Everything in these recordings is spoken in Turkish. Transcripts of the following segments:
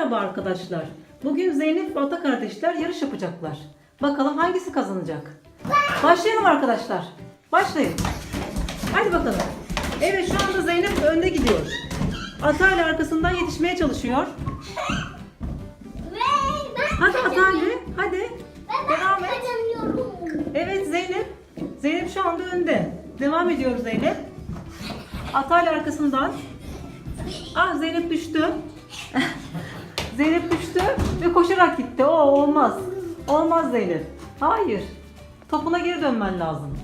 Merhaba arkadaşlar. Bugün Zeynep ve Ata kardeşler yarış yapacaklar. Bakalım hangisi kazanacak? Başlayalım arkadaşlar. Başlayın. Hadi bakalım. Evet şu anda Zeynep önde gidiyor. Ata ile arkasından yetişmeye çalışıyor. Hadi Ata Ali, hadi. Devam et. Evet Zeynep. Zeynep şu anda önde. Devam ediyor Zeynep. Ata ile arkasından. Ah Zeynep düştü. Zeynep düştü ve koşarak gitti. O olmaz. Olmaz Zeynep. Hayır. Topuna geri dönmen lazım.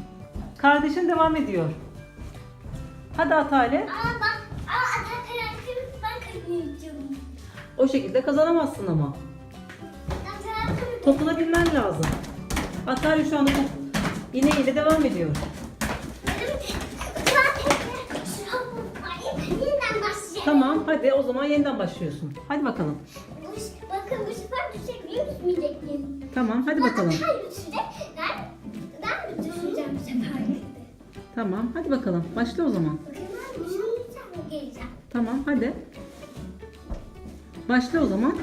Kardeşin devam ediyor. Hadi Atale. Aa bak, aa atak karakterim ben kazanıyorum. O şekilde kazanamazsın ama. Topuna binmen lazım. Atale şu anda top ineğiyle devam ediyor. Tamam hadi o zaman yeniden başlıyorsun. Hadi bakalım. Bu, bakın bu sefer düşebiliyor düşmeyecek miyim? Tamam hadi bakalım. Atak düşecek. Ben, ben düşeceğim bu sefer? Tamam hadi bakalım. Başla o zaman. Bakın ben düşemeyeceğim mi geleceğim? Tamam hadi. Başla o zaman.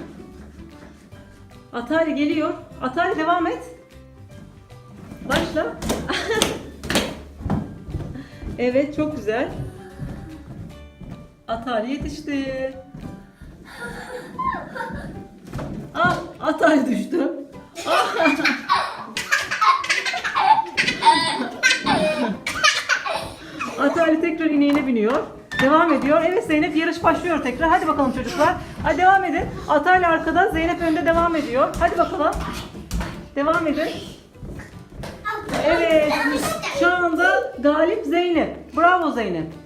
Atari geliyor. Atari devam et. Başla. evet çok güzel. Atari yetişti. Ah Atari düştü. Ah. Atari tekrar ineğine biniyor. Devam ediyor. Evet Zeynep yarış başlıyor tekrar. Hadi bakalım çocuklar. Hadi devam edin. Atari arkada, Zeynep önde devam ediyor. Hadi bakalım. Devam edin. Evet. Şu anda galip Zeynep. Bravo Zeynep.